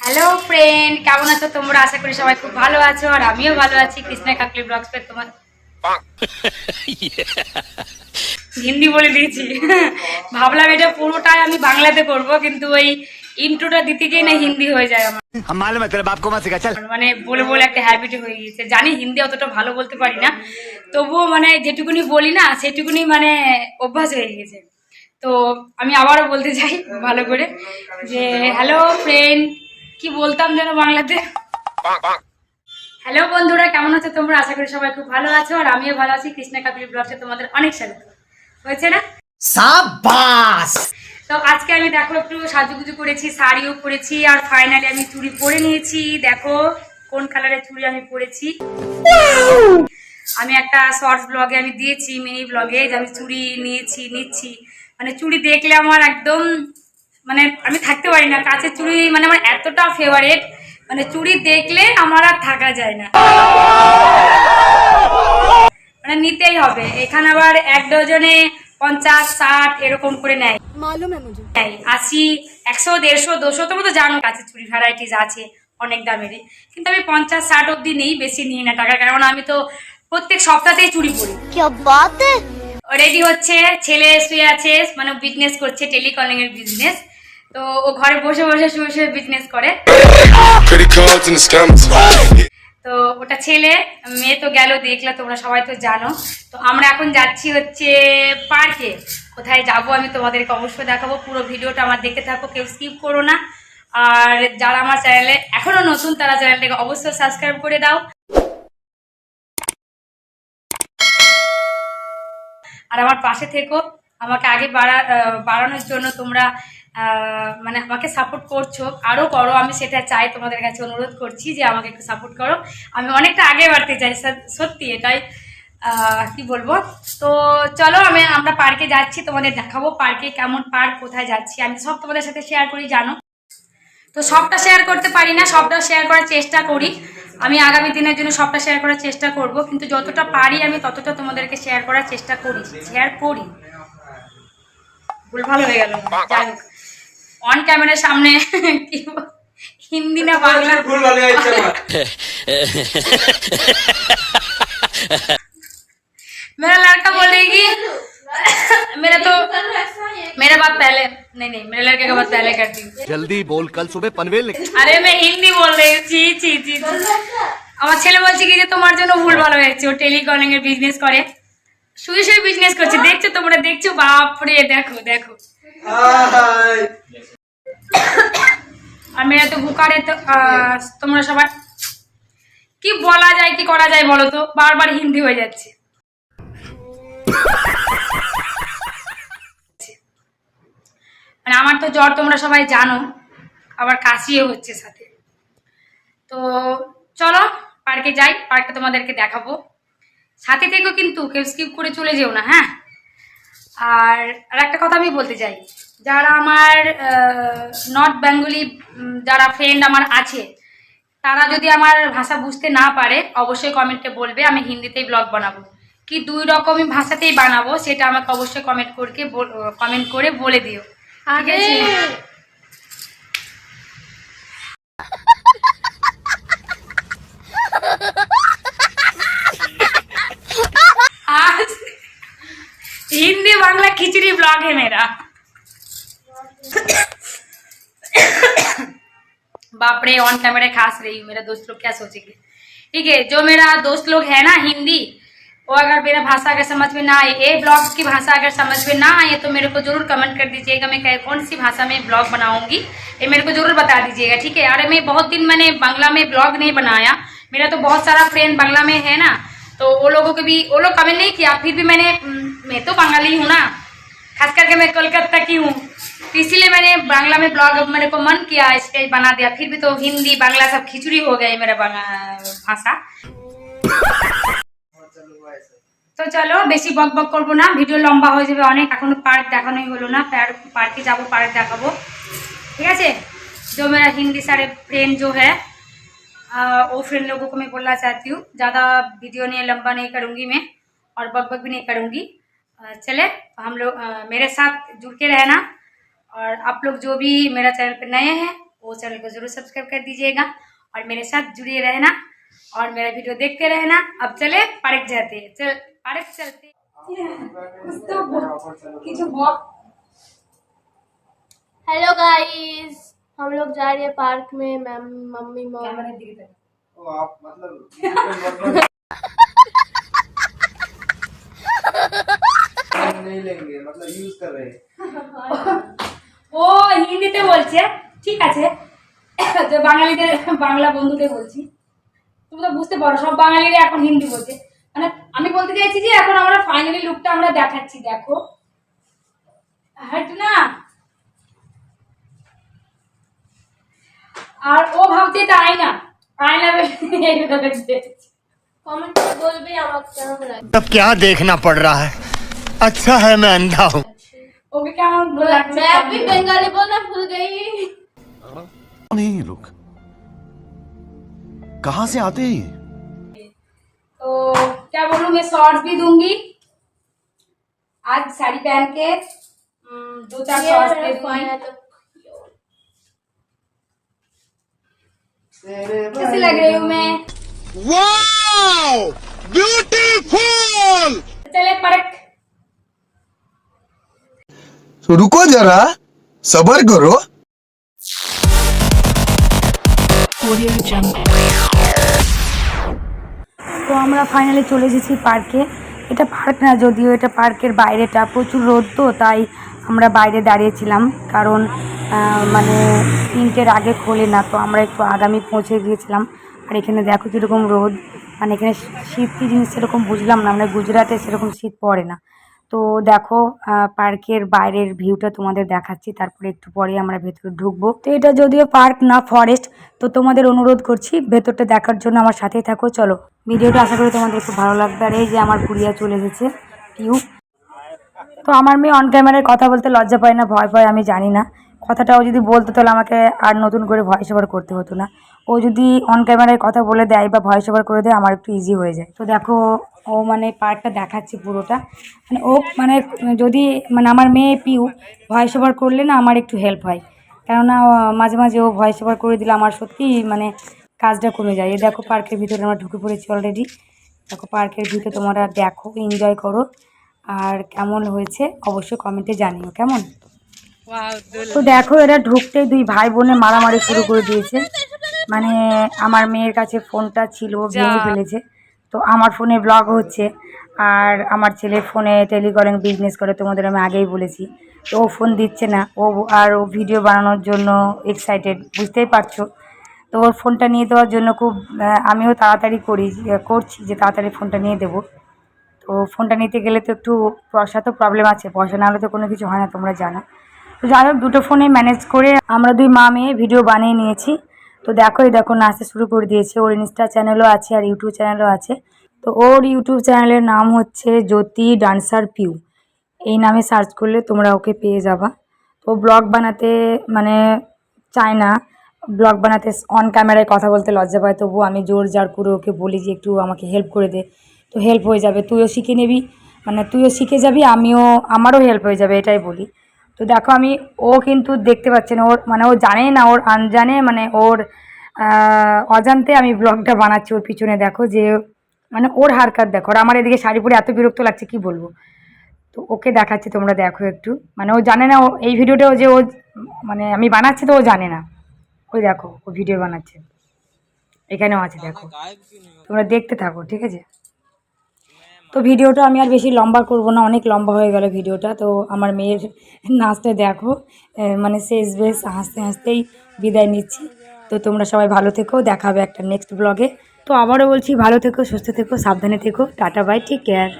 Hello friend কেমন আছো তোমরা? আশা করি সবাই খুব ভালো আছো আর আমিও ভালো আছি। কৃষ্ণা কাকলি ব্লগস পে তোমার হিন্দি বলে দিয়েছি। ভাবলাম এটা পুরোটাই আমি বাংলাতে করব কিন্তু ওই ইন্ট্রোটা দিতে গিয়ে না হিন্দি হয়ে যায় আমার। মানে বলে বলে একটা হ্যাবিট হয়ে গিয়েছে। জানি হিন্দি অতটা ভালো বলতে পারি না তবুও মানে যেটুকুনি বলি না সেটুকুনি মানে অভ্যাস হয়ে গেছে তো আমি আবারও বলতে চাই ভালো করে যে হ্যালো ফ্রেন্ড কি বলতাম যেন বাংলাতে? হ্যালো বন্ধুরা কেমন আছো তোমরা? আশা করি সবাই খুব ভালো আছো আর আমিও ভালো আছি। কৃষ্ণা কাপিল ব্লগে তোমাদের অনেক স্বাগত। হয়েছে না? সাবাস তো আজকে আমি দেখো একটু সাজুগুজু করেছি শাড়িও পরেছি আর ফাইনালি আমি চুড়ি পরে নিয়েছি। দেখো কোন কালারের চুড়ি আমি পরেছি। আমি একটা শর্টস ব্লগে আমি দিয়েছি মিনি ব্লগে যে আমি চুড়ি নিয়েছি নিচ্ছি। মানে চুড়ি দেখলে আমার একদম মানে আমি থাকতে পারি না। কাছের চুড়ি মানে আমার এতটা ফেভারেট মানে চুড়ি দেখলে আমার আর থাকা যায় না। মানে নিতেই হবে। এখানে আবার এক ডজনে পঞ্চাশ ষাট এরকম করে নেয়। আশি একশো দেড়শো দুশো তোমার তো জানো কাছে চুড়ি ভ্যারাইটিস আছে অনেক দামেরই। কিন্তু আমি পঞ্চাশ ষাট অব্দি নেই বেশি নিই না টাকা কারণ আমি তো প্রত্যেক সপ্তাহতেই চুরি করি রেডি হচ্ছে ছেলে শুয়ে আছে মানে বিজনেস করছে টেলিকলিং এর বিজনেস তো ও ঘরে বসে বসে শুয়ে শুয়ে বিজনেস করে. তো ওটা ছেলে মেয়ে তো গেল দেখলে তোমরা সবাই তো জানো। তো আমরা এখন যাচ্ছি হচ্ছে পার্কে কোথায় যাব আমি তোমাদেরকে অবশ্যই দেখাবো। পুরো ভিডিওটা আমার দেখতে থাকো কেউ স্কিপ করো না। আর যারা আমার চ্যানেলে এখনও নতুন তারা চ্যানেলটাকে অবশ্যই সাবস্ক্রাইব করে দাও। আর আমার পাশে থেকো। আমাকে আগে বাড়া বাড়ানোর জন্য তোমরা মানে আমাকে সাপোর্ট করছ। আরও করো, আমি সেটা চাই, তোমাদের কাছে অনুরোধ করছি যে আমাকে একটু সাপোর্ট করো। আমি অনেকটা আগে বাড়তে চাই সত- সত্যি এটাই। কি বলব? তো চলো, আমি, আমরা পার্কে যাচ্ছি, তোমাদের দেখাবো পার্কে কেমন পার্ক কোথায় যাচ্ছি। আমি সব তোমাদের সাথে শেয়ার করি, জানো? তো সবটা শেয়ার করতে পারি না, সবটা শেয়ার করার চেষ্টা করি। আমি আগামী দিনের জন্য সবটা শেয়ার করার চেষ্টা করব, কিন্তু যতটা পারি আমি ততটা তোমাদেরকে শেয়ার করার চেষ্টা করি শেয়ার করি। ভুল ভালো হয়ে গেল। যাই হোক। অন ক্যামেরার সামনে কি বল- হিন্দি না বাংলা मेरा लड़का बोलेगी मेरा तो मेरा बात पहले नहीं नहीं मेरे लड़के का बात पहले करती हूँ जल्दी बोल कल सुबह पनवेल निकल আরে मैं হিন্দি বল रही हूँ ছি ছি ছি ছি। আমার ছেলে বলছে কি যে তোমার জন্য ভুল ভালো হয়েছে ও টেলিকলিং এর বিজনেস করে শুয়ে শুয়ে বিজনেস করছে দেখছো তোমরা দেখছো বাপরে দেখো দেখো আর মেয়েরা তো বুকারে তো তোমরা সবাই কি বলা যায়, কি করা যায় বলো তো? বারবার হিন্দি হয়ে যাচ্ছে। মানে আমার তো জ্বর, তোমরা সবাই জানো, আবার কাশিও হচ্ছে সাথে। তো চলো, পার্কে যাই পার্কে তোমাদেরকে দেখাবো। সাথে থেকেও কিন্তু, কেউ স্কিপ করে চলে যেও না হ্যাঁ? আর আর একটা কথা আমি বলতে চাই যারা আমার নর্থ বেঙ্গলি যারা ফ্রেন্ড আমার আছে তারা যদি আমার ভাষা বুঝতে না পারে অবশ্যই কমেন্টে বলবে আমি হিন্দিতেই ব্লগ বানাবো। কি দুই রকমই ভাষাতেই বানাবো সেটা আমাকে অবশ্যই কমেন্ট করকে কমেন্ট করে বলে দিও। ঠিক আছে? खिचड़ी ब्लॉग है मेरा। बाप रे ऑन कैमरा खास रही हूँ, मेरा दोस्त लोग क्या सोचेंगे। ठीक है, जो मेरा दोस्त लोग है ना हिंदी, वो अगर मेरा भाषा अगर समझ में ना आए ये ब्लॉग की भाषा अगर समझ में ना आए तो मेरे को ज़रूर कमेंट कर दीजिएगा, मैं कौन सी भाषा में ब्लॉग बनाऊँगी, ये मेरे को ज़रूर बता दीजिएगा, ठीक है? अरे मैं बहुत दिन मैंने बांग्ला में ब्लॉग नहीं बनाया, मेरा तो बहुत सारा फ्रेंड बांग्ला में है ना तो वो लोगों को भी, वो लोग कमेंट नहीं किया, फिर भी मैंने मैं तो बंगाली हूँ ना। खास करके मैं कोलकाता की हूँ तो इसीलिए मैंने बांग्ला में ब्लॉग मेरे को मन किया इसलिए बना दिया फिर भी तो हिंदी बांग्ला सब खिचड़ी हो गए मेरा बांगा- भाषा তো চলো বেশি বক বক করবো না ভিডিও লম্বা হয়ে যাবে অনেক এখনো পার্ক দেখানোই হলো না পার্কে যাবো পার্ক দেখাবো ঠিক আছে जो मेरा हिंदी सारे फ्रेंड जो है आ, वो फ्रेंड लोगों को मैं बोलना चाहती हूँ ज़्यादा वीडियो नहीं लंबा नहीं करूँगी मैं और बक बक भी नहीं करूँगी चले तो हम लोग मेरे साथ जुड़ के रहना। और आप लोग जो भी मेरा चैनल पर नए हैं वो चैनल को ज़रूर सब्सक्राइब कर दीजिएगा। और मेरे साथ जुड़े रहना और मेरा वीडियो देखते रहना। अब चले पार्क जाते हैं। चल पार्क चलते हेलो गाइस हम लोग जा रहे हैं पार्क में मैम मम्मी मम्मी तो आप मतलब नहीं लेंगे मतलब यूज कर रहे हैं ও হিন্দিতে বলছে ঠিক আছে যে বাঙালিদের বাংলা বন্ধুদের বলছি তুমি তো বুঝতে পারো সব বাঙালিরা এখন হিন্দি বলছে মানে আমি বলতে চাইছি যে এখন আমরা ফাইনালি লুকটা আমরা দেখাচ্ছি দেখো হাট না আর ও ভাবছে এটা আয়না আয়না এইভাবে দেখছে। कमेंट में बोल भी আমাকে কেমন লাগে तब क्या देखना पड़ रहा है अच्छा है मैं अंधा हूँ। अच्छा। बंगाली बोलना भूल गई। नहीं रुक। कहा से आते हैं ये? तो क्या बोलू मैं शॉर्ट्स भी दूँगी। आज साड़ी पहन के हम्म, दो चार शॉर्ट्स तो- कैसे लग रही हूँ मैं? वाओ ब्यूटीफुल चले परख। রুকো যারা সবার করো তো আমরা ফাইনালি চলে এসেছি পার্কে এটা পার্ক না, যদিও এটা পার্কের বাইরেটা। প্রচুর রোদ তো, তাই আমরা বাইরে দাঁড়িয়েছিলাম কারণ মানে তিনটের আগে খোলে না, তো আমরা একটু আগামী পৌঁছে গিয়েছিলাম। আর এখানে দেখো কীরকম রোদ। মানে এখানে শীত কী জিনিস সেরকম বুঝলাম না মানে গুজরাটে সেরকম শীত পড়ে না। তো দেখো পার্কের বাইরের ভিউটা তোমাদের দেখাচ্ছি, তারপরে একটু পরে আমরা ভেতরে ঢুকবো। তো এটা যদিও পার্ক, না ফরেস্ট, তো তোমাদের অনুরোধ করছি ভেতরটা দেখার জন্য আমার সাথেই থাকো, চলো। ভিডিওটা আশা করি তোমাদের একটু ভালো লাগবে। আর এই যে আমার পুরিয়া চলে এসেছে পিউ তো আমার মেয়ে অন ক্যামেরায় কথা বলতে লজ্জা পায় না, ভয় পায়, আমি জানি না। কথাটাও যদি বলতো, তাহলে আমাকে আর নতুন করে ভয়েস ওভার করতে হতো না। ও যদি অন ক্যামেরায় কথা বলে দেয় বা ভয়েস ওভার করে দেয়, আমার একটু ইজি হয়ে যায়। তো দেখো, ও মানে পার্কটা দেখাচ্ছে পুরোটা। মানে ও মানে যদি মানে আমার মেয়ে পিউ ভয়েস ওভার করলে না আমার একটু হেল্প হয়। কেননা মাঝে মাঝে ও ভয়েস ওভার করে দিলে আমার সত্যি মানে কাজটা কমে যায়। এই দেখো পার্কের ভিতরে আমরা ঢুকে পড়েছি অলরেডি দেখো পার্কের ভিতরে তোমরা দেখো এনজয় করো। আর কেমন হয়েছে, অবশ্যই কমেন্টে জানিও, কেমন? তো দেখো এরা ঢুকতেই দুই ভাই বোনে মারামারি শুরু করে দিয়েছে। মানে আমার মেয়ের কাছে ফোনটা ছিল ভেঙে ফেলেছে। তো আমার ফোনে ব্লগ হচ্ছে আর আমার ছেলে ফোনে টেলিকলিং বিজনেস করে তোমাদের আমি আগেই বলেছি। তো ও ফোন দিচ্ছে না ও আর ও ভিডিও বানানোর জন্য এক্সাইটেড বুঝতেই পারছ? তো ওর ফোনটা নিয়ে দেওয়ার জন্য খুব আমিও তাড়াতাড়ি করি করছি যে তাড়াতাড়ি ফোনটা নিয়ে দেবো। তো ফোনটা নিতে গেলে তো একটু পয়সা তো প্রবলেম আছে পয়সা না হলে তো কোনো কিছু হয় না তোমরা জানো। তো যাই হোক, দুটো ফোনে ম্যানেজ করে আমরা দুই মা মেয়ে ভিডিও বানিয়ে নিয়েছি। তো দেখো, এই দেখো, নাচতে শুরু করে দিয়েছে। ওর ইনস্টা চ্যানেলও আছে আর ইউটিউব চ্যানেলও আছে। তো ওর ইউটিউব চ্যানেলের নাম হচ্ছে জ্যোতি ডান্সার পিউ। এই নামে সার্চ করলে তোমরা ওকে পেয়ে যাবা। তো ব্লগ বানাতে মানে চায় না। ব্লগ বানাতে অন ক্যামেরায় কথা বলতে লজ্জা পায়। তবুও আমি জোর জার করে ওকে বলি যে, একটু আমাকে হেল্প করে দে। তো হেল্প হয়ে যাবে। তুইও শিখে নিবি। মানে তুইও শিখে যাবি, আমিও, আমারও হেল্প হয়ে যাবে। এটাই বলি। তো দেখো আমি, ও কিন্তু দেখতে পাচ্ছে না, ওর মানে ও জানে না, ওর আনজানে মানে ওর অজান্তে আমি ব্লগটা বানাচ্ছি ওর পিছনে, দেখো যে মানে ওর হারকাত দেখো। আর আমার এদিকে শাড়ি পরে এত বিরক্ত লাগছে, কি বলব? তো ওকে দেখাচ্ছি, তোমরা দেখো একটু। মানে ও জানে না, ও এই ভিডিওটাও যে ও মানে আমি বানাচ্ছি তো ও জানে না। ওই দেখো, ও ভিডিও বানাচ্ছে। এখানেও আছে, দেখো। তোমরা দেখতে থাকো, ঠিক আছে? তো ভিডিওটা আমি আর বেশি লম্বা করব না, অনেক লম্বা হয়ে গেল ভিডিওটা। তো আমার মেয়ের নাচটা দেখো মানে শেষ বেশ হাসতে হাসতেই বিদায় নিচ্ছি। তো তোমরা সবাই ভালো থেকো, দেখাবে একটা নেক্সট ব্লগে তো আবারও বলছি, ভালো থেকো, সুস্থ থেকো, সাবধানে থেকো। Tata bye take care